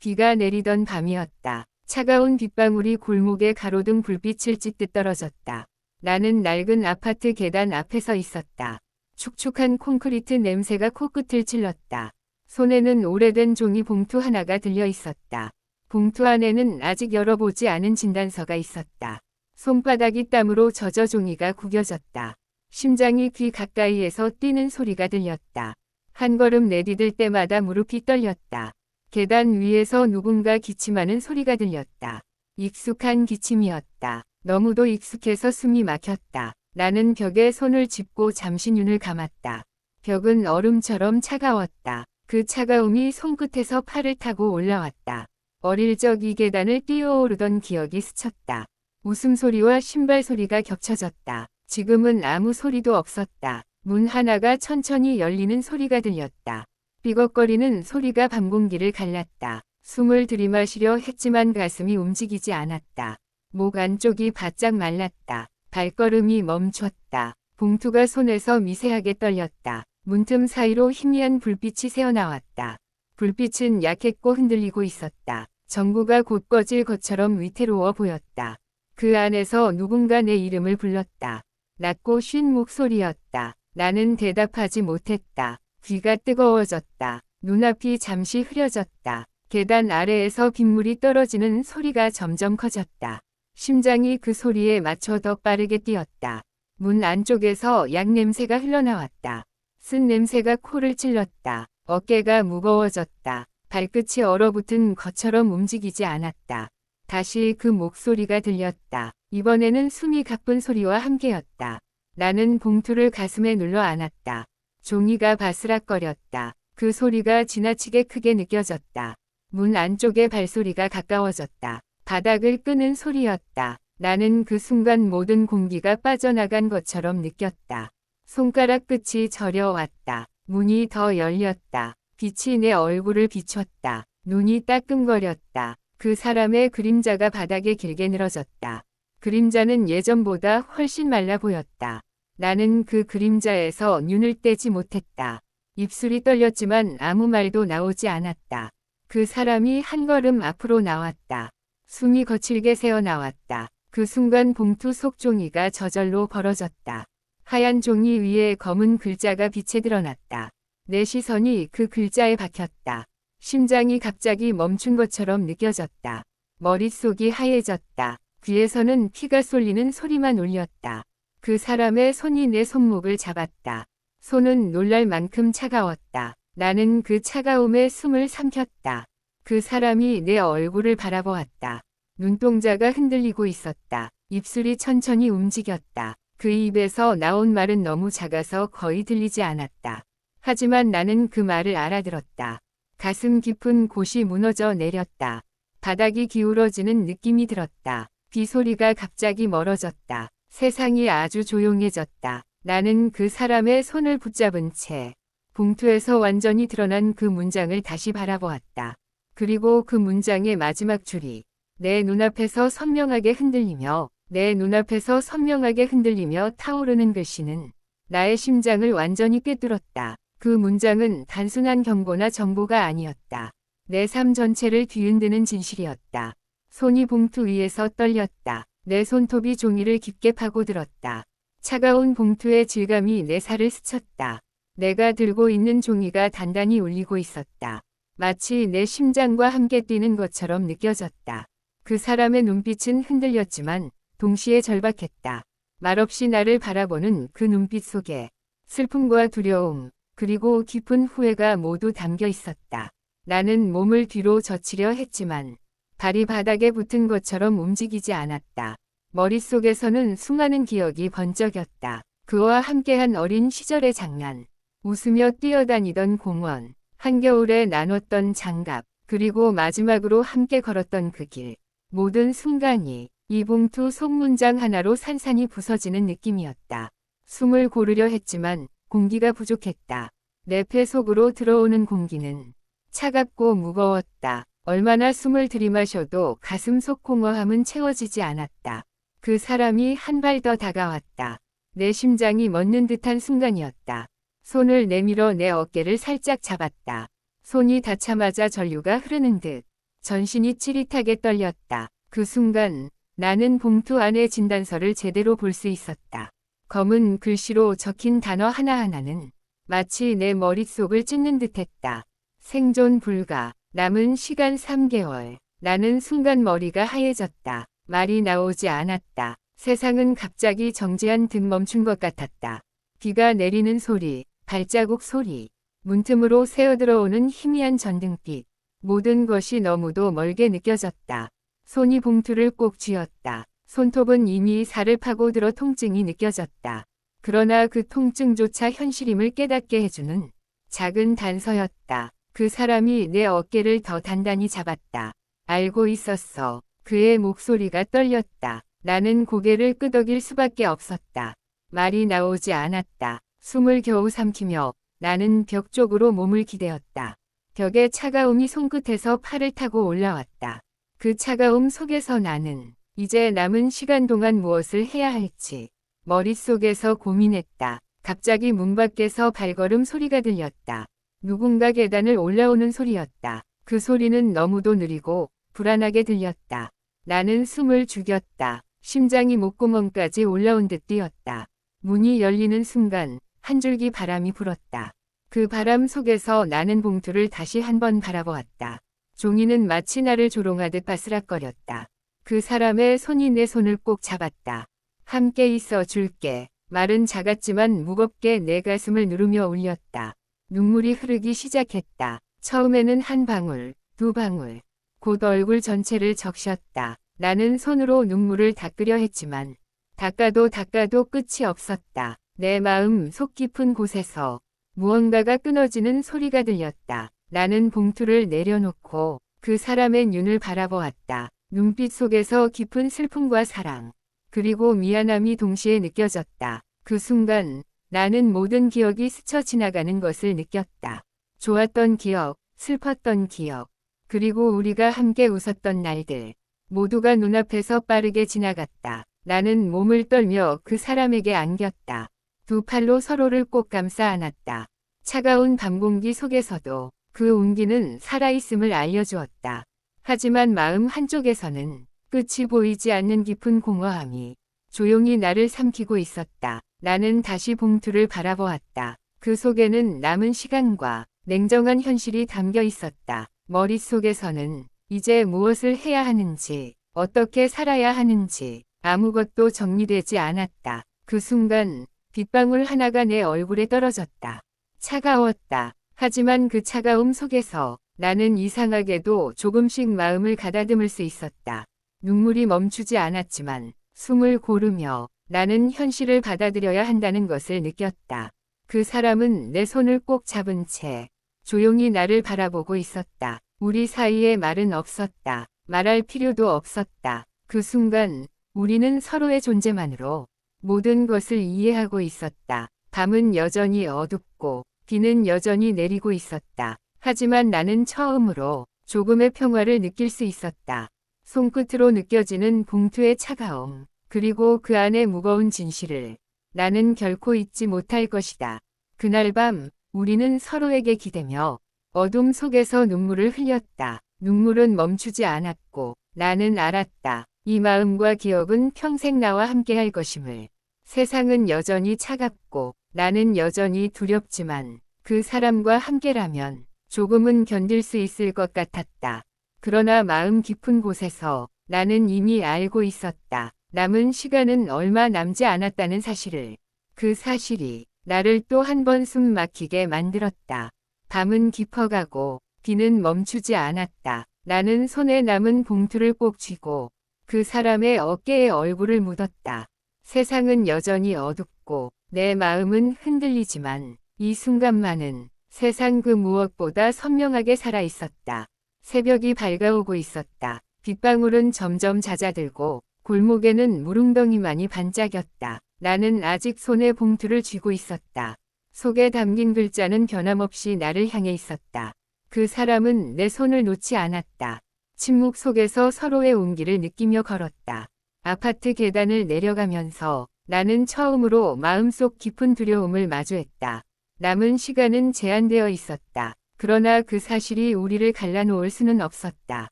비가 내리던 밤이었다. 차가운 빗방울이 골목에 가로등 불빛을 찢듯 떨어졌다. 나는 낡은 아파트 계단 앞에 서 있었다. 축축한 콘크리트 냄새가 코끝을 찔렀다. 손에는 오래된 종이 봉투 하나가 들려 있었다. 봉투 안에는 아직 열어보지 않은 진단서가 있었다. 손바닥이 땀으로 젖어 종이가 구겨졌다. 심장이 귀 가까이에서 뛰는 소리가 들렸다. 한 걸음 내디딜 때마다 무릎이 떨렸다. 계단 위에서 누군가 기침하는 소리가 들렸다. 익숙한 기침이었다. 너무도 익숙해서 숨이 막혔다. 나는 벽에 손을 짚고 잠시 눈을 감았다. 벽은 얼음처럼 차가웠다. 그 차가움이 손끝에서 팔을 타고 올라왔다. 어릴 적 이 계단을 뛰어오르던 기억이 스쳤다. 웃음소리와 신발 소리가 겹쳐졌다. 지금은 아무 소리도 없었다. 문 하나가 천천히 열리는 소리가 들렸다. 삐걱거리는 소리가 밤 공기를 갈랐다. 숨을 들이마시려 했지만 가슴이 움직이지 않았다. 목 안쪽이 바짝 말랐다. 발걸음이 멈췄다. 봉투가 손에서 미세하게 떨렸다. 문틈 사이로 희미한 불빛이 새어나왔다. 불빛은 약했고 흔들리고 있었다. 전구가 곧 꺼질 것처럼 위태로워 보였다. 그 안에서 누군가 내 이름을 불렀다. 낮고 쉰 목소리였다. 나는 대답하지 못했다. 귀가 뜨거워졌다. 눈앞이 잠시 흐려졌다. 계단 아래에서 빗물이 떨어지는 소리가 점점 커졌다. 심장이 그 소리에 맞춰 더 빠르게 뛰었다. 문 안쪽에서 약 냄새가 흘러나왔다. 쓴 냄새가 코를 찔렀다. 어깨가 무거워졌다. 발끝이 얼어붙은 것처럼 움직이지 않았다. 다시 그 목소리가 들렸다. 이번에는 숨이 가쁜 소리와 함께였다. 나는 봉투를 가슴에 눌러 안았다. 종이가 바스락거렸다. 그 소리가 지나치게 크게 느껴졌다. 문 안쪽의 발소리가 가까워졌다. 바닥을 끄는 소리였다. 나는 그 순간 모든 공기가 빠져나간 것처럼 느꼈다. 손가락 끝이 저려왔다. 문이 더 열렸다. 빛이 내 얼굴을 비췄다. 눈이 따끔거렸다. 그 사람의 그림자가 바닥에 길게 늘어졌다. 그림자는 예전보다 훨씬 말라 보였다. 나는 그 그림자에서 눈을 떼지 못했다. 입술이 떨렸지만 아무 말도 나오지 않았다. 그 사람이 한 걸음 앞으로 나왔다. 숨이 거칠게 새어 나왔다. 그 순간 봉투 속 종이가 저절로 벌어졌다. 하얀 종이 위에 검은 글자가 빛에 드러났다. 내 시선이 그 글자에 박혔다. 심장이 갑자기 멈춘 것처럼 느껴졌다. 머릿속이 하얘졌다. 귀에서는 피가 쏠리는 소리만 울렸다. 그 사람의 손이 내 손목을 잡았다. 손은 놀랄 만큼 차가웠다. 나는 그 차가움에 숨을 삼켰다. 그 사람이 내 얼굴을 바라보았다. 눈동자가 흔들리고 있었다. 입술이 천천히 움직였다. 그 입에서 나온 말은 너무 작아서 거의 들리지 않았다. 하지만 나는 그 말을 알아들었다. 가슴 깊은 곳이 무너져 내렸다. 바닥이 기울어지는 느낌이 들었다. 비 소리가 갑자기 멀어졌다. 세상이 아주 조용해졌다. 나는 그 사람의 손을 붙잡은 채 봉투에서 완전히 드러난 그 문장을 다시 바라보았다. 그리고 그 문장의 마지막 줄이 내 눈앞에서 선명하게 흔들리며 내 눈앞에서 선명하게 흔들리며 타오르는 글씨는 나의 심장을 완전히 꿰뚫었다. 그 문장은 단순한 경고나 정보가 아니었다. 내 삶 전체를 뒤흔드는 진실이었다. 손이 봉투 위에서 떨렸다. 내 손톱이 종이를 깊게 파고들었다. 차가운 봉투의 질감이 내 살을 스쳤다. 내가 들고 있는 종이가 단단히 울리고 있었다. 마치 내 심장과 함께 뛰는 것처럼 느껴졌다. 그 사람의 눈빛은 흔들렸지만 동시에 절박했다. 말없이 나를 바라보는 그 눈빛 속에 슬픔과 두려움, 그리고 깊은 후회가 모두 담겨 있었다. 나는 몸을 뒤로 젖히려 했지만 발이 바닥에 붙은 것처럼 움직이지 않았다. 머릿속에서는 수많은 기억이 번쩍였다. 그와 함께한 어린 시절의 장난, 웃으며 뛰어다니던 공원, 한겨울에 나눴던 장갑, 그리고 마지막으로 함께 걸었던 그 길. 모든 순간이 이 봉투 속 문장 하나로 산산이 부서지는 느낌이었다. 숨을 고르려 했지만 공기가 부족했다. 내 폐 속으로 들어오는 공기는 차갑고 무거웠다. 얼마나 숨을 들이마셔도 가슴 속 공허함은 채워지지 않았다. 그 사람이 한 발 더 다가왔다. 내 심장이 멎는 듯한 순간이었다. 손을 내밀어 내 어깨를 살짝 잡았다. 손이 닿자마자 전류가 흐르는 듯 전신이 찌릿하게 떨렸다. 그 순간 나는 봉투 안의 진단서를 제대로 볼 수 있었다. 검은 글씨로 적힌 단어 하나하나는 마치 내 머릿속을 찢는 듯했다. 생존 불가, 남은 시간 3개월. 나는 순간 머리가 하얘졌다. 말이 나오지 않았다. 세상은 갑자기 정지한 듯 멈춘 것 같았다. 비가 내리는 소리, 발자국 소리, 문틈으로 새어들어오는 희미한 전등빛. 모든 것이 너무도 멀게 느껴졌다. 손이 봉투를 꼭 쥐었다. 손톱은 이미 살을 파고들어 통증이 느껴졌다. 그러나 그 통증조차 현실임을 깨닫게 해주는 작은 단서였다. 그 사람이 내 어깨를 더 단단히 잡았다. 알고 있었어. 그의 목소리가 떨렸다. 나는 고개를 끄덕일 수밖에 없었다. 말이 나오지 않았다. 숨을 겨우 삼키며 나는 벽 쪽으로 몸을 기대었다. 벽의 차가움이 손끝에서 팔을 타고 올라왔다. 그 차가움 속에서 나는 이제 남은 시간 동안 무엇을 해야 할지 머릿속에서 고민했다. 갑자기 문 밖에서 발걸음 소리가 들렸다. 누군가 계단을 올라오는 소리였다. 그 소리는 너무도 느리고 불안하게 들렸다. 나는 숨을 죽였다. 심장이 목구멍까지 올라온 듯 뛰었다. 문이 열리는 순간 한 줄기 바람이 불었다. 그 바람 속에서 나는 봉투를 다시 한 번 바라보았다. 종이는 마치 나를 조롱하듯 바스락거렸다. 그 사람의 손이 내 손을 꼭 잡았다. 함께 있어 줄게. 말은 작았지만 무겁게 내 가슴을 누르며 울렸다. 눈물이 흐르기 시작했다. 처음에는 한 방울, 두 방울. 곧 얼굴 전체를 적셨다. 나는 손으로 눈물을 닦으려 했지만 닦아도 닦아도 끝이 없었다. 내 마음 속 깊은 곳에서 무언가가 끊어지는 소리가 들렸다. 나는 봉투를 내려놓고 그 사람의 눈을 바라보았다. 눈빛 속에서 깊은 슬픔과 사랑, 그리고 미안함이 동시에 느껴졌다. 그 순간 나는 모든 기억이 스쳐 지나가는 것을 느꼈다. 좋았던 기억, 슬펐던 기억, 그리고 우리가 함께 웃었던 날들, 모두가 눈앞에서 빠르게 지나갔다. 나는 몸을 떨며 그 사람에게 안겼다. 두 팔로 서로를 꼭 감싸 안았다. 차가운 밤 공기 속에서도 그 온기는 살아있음을 알려주었다. 하지만 마음 한쪽에서는 끝이 보이지 않는 깊은 공허함이 조용히 나를 삼키고 있었다. 나는 다시 봉투를 바라보았다. 그 속에는 남은 시간과 냉정한 현실이 담겨 있었다. 머릿속에서는 이제 무엇을 해야 하는지, 어떻게 살아야 하는지 아무것도 정리되지 않았다. 그 순간 빗방울 하나가 내 얼굴에 떨어졌다. 차가웠다. 하지만 그 차가움 속에서 나는 이상하게도 조금씩 마음을 가다듬을 수 있었다. 눈물이 멈추지 않았지만 숨을 고르며 나는 현실을 받아들여야 한다는 것을 느꼈다. 그 사람은 내 손을 꼭 잡은 채 조용히 나를 바라보고 있었다. 우리 사이에 말은 없었다. 말할 필요도 없었다. 그 순간 우리는 서로의 존재만으로 모든 것을 이해하고 있었다. 밤은 여전히 어둡고 비는 여전히 내리고 있었다. 하지만 나는 처음으로 조금의 평화를 느낄 수 있었다. 손끝으로 느껴지는 봉투의 차가움, 그리고 그 안의 무거운 진실을 나는 결코 잊지 못할 것이다. 그날 밤 우리는 서로에게 기대며 어둠 속에서 눈물을 흘렸다. 눈물은 멈추지 않았고 나는 알았다. 이 마음과 기억은 평생 나와 함께할 것임을. 세상은 여전히 차갑고 나는 여전히 두렵지만 그 사람과 함께라면 조금은 견딜 수 있을 것 같았다. 그러나 마음 깊은 곳에서 나는 이미 알고 있었다. 남은 시간은 얼마 남지 않았다는 사실을. 그 사실이 나를 또 한 번 숨 막히게 만들었다. 밤은 깊어가고 비는 멈추지 않았다. 나는 손에 남은 봉투를 꼭 쥐고 그 사람의 어깨에 얼굴을 묻었다. 세상은 여전히 어둡고 내 마음은 흔들리지만 이 순간만은 세상 그 무엇보다 선명하게 살아 있었다. 새벽이 밝아오고 있었다. 빗방울은 점점 잦아들고 골목에는 물웅덩이만이 반짝였다. 나는 아직 손에 봉투를 쥐고 있었다. 속에 담긴 글자는 변함없이 나를 향해 있었다. 그 사람은 내 손을 놓지 않았다. 침묵 속에서 서로의 온기를 느끼며 걸었다. 아파트 계단을 내려가면서 나는 처음으로 마음속 깊은 두려움을 마주했다. 남은 시간은 제한되어 있었다. 그러나 그 사실이 우리를 갈라놓을 수는 없었다.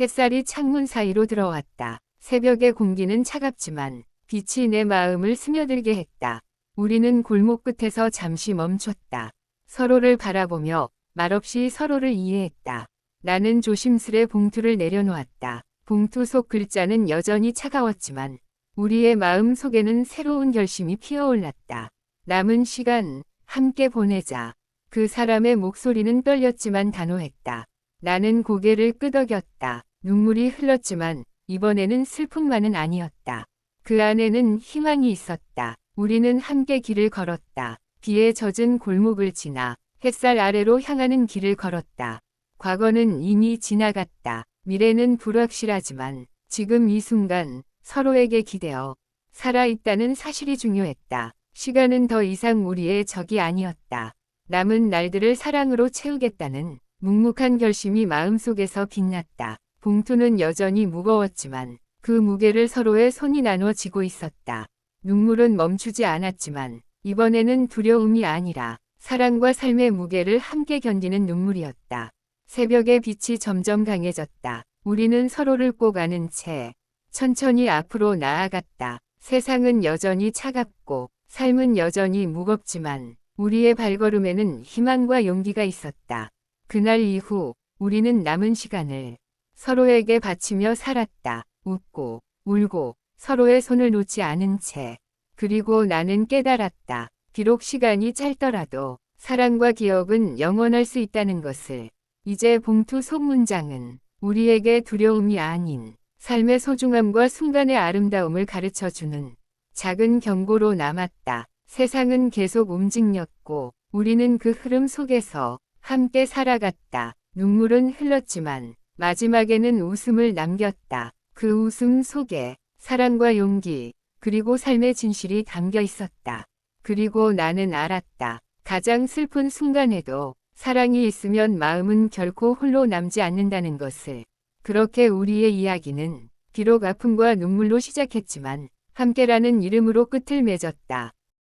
햇살이 창문 사이로 들어왔다. 새벽의 공기는 차갑지만 빛이 내 마음을 스며들게 했다. 우리는 골목 끝에서 잠시 멈췄다. 서로를 바라보며 말없이 서로를 이해했다. 나는 조심스레 봉투를 내려놓았다. 봉투 속 글자는 여전히 차가웠지만 우리의 마음 속에는 새로운 결심이 피어올랐다. 남은 시간 함께 보내자. 그 사람의 목소리는 떨렸지만 단호했다. 나는 고개를 끄덕였다. 눈물이 흘렀지만 이번에는 슬픔만은 아니었다. 그 안에는 희망이 있었다. 우리는 함께 길을 걸었다. 비에 젖은 골목을 지나 햇살 아래로 향하는 길을 걸었다. 과거는 이미 지나갔다. 미래는 불확실하지만 지금 이 순간 서로에게 기대어 살아있다는 사실이 중요했다. 시간은 더 이상 우리의 적이 아니었다. 남은 날들을 사랑으로 채우겠다는 묵묵한 결심이 마음속에서 빛났다. 봉투는 여전히 무거웠지만 그 무게를 서로의 손이 나눠 지고 있었다. 눈물은 멈추지 않았지만 이번에는 두려움이 아니라 사랑과 삶의 무게를 함께 견디는 눈물이었다. 새벽의 빛이 점점 강해졌다. 우리는 서로를 꼭 안은 채 천천히 앞으로 나아갔다. 세상은 여전히 차갑고 삶은 여전히 무겁지만 우리의 발걸음에는 희망과 용기가 있었다. 그날 이후 우리는 남은 시간을 서로에게 바치며 살았다. 웃고 울고 서로의 손을 놓지 않은 채. 그리고 나는 깨달았다. 비록 시간이 짧더라도 사랑과 기억은 영원할 수 있다는 것을. 이제 봉투 속 문장은 우리에게 두려움이 아닌 삶의 소중함과 순간의 아름다움을 가르쳐 주는 작은 경고로 남았다. 세상은 계속 움직였고 우리는 그 흐름 속에서 함께 살아갔다. 눈물은 흘렀지만 마지막에는 웃음을 남겼다. 그 웃음 속에 사랑과 용기 그리고 삶의 진실이 담겨 있었다. 그리고 나는 알았다. 가장 슬픈 순간에도 사랑이 있으면 마음은 결코 홀로 남지 않는다는 것을. 그렇게 우리의 이야기는 비록 아픔과 눈물로 시작했지만 함께라는 이름으로 끝을 맺었다.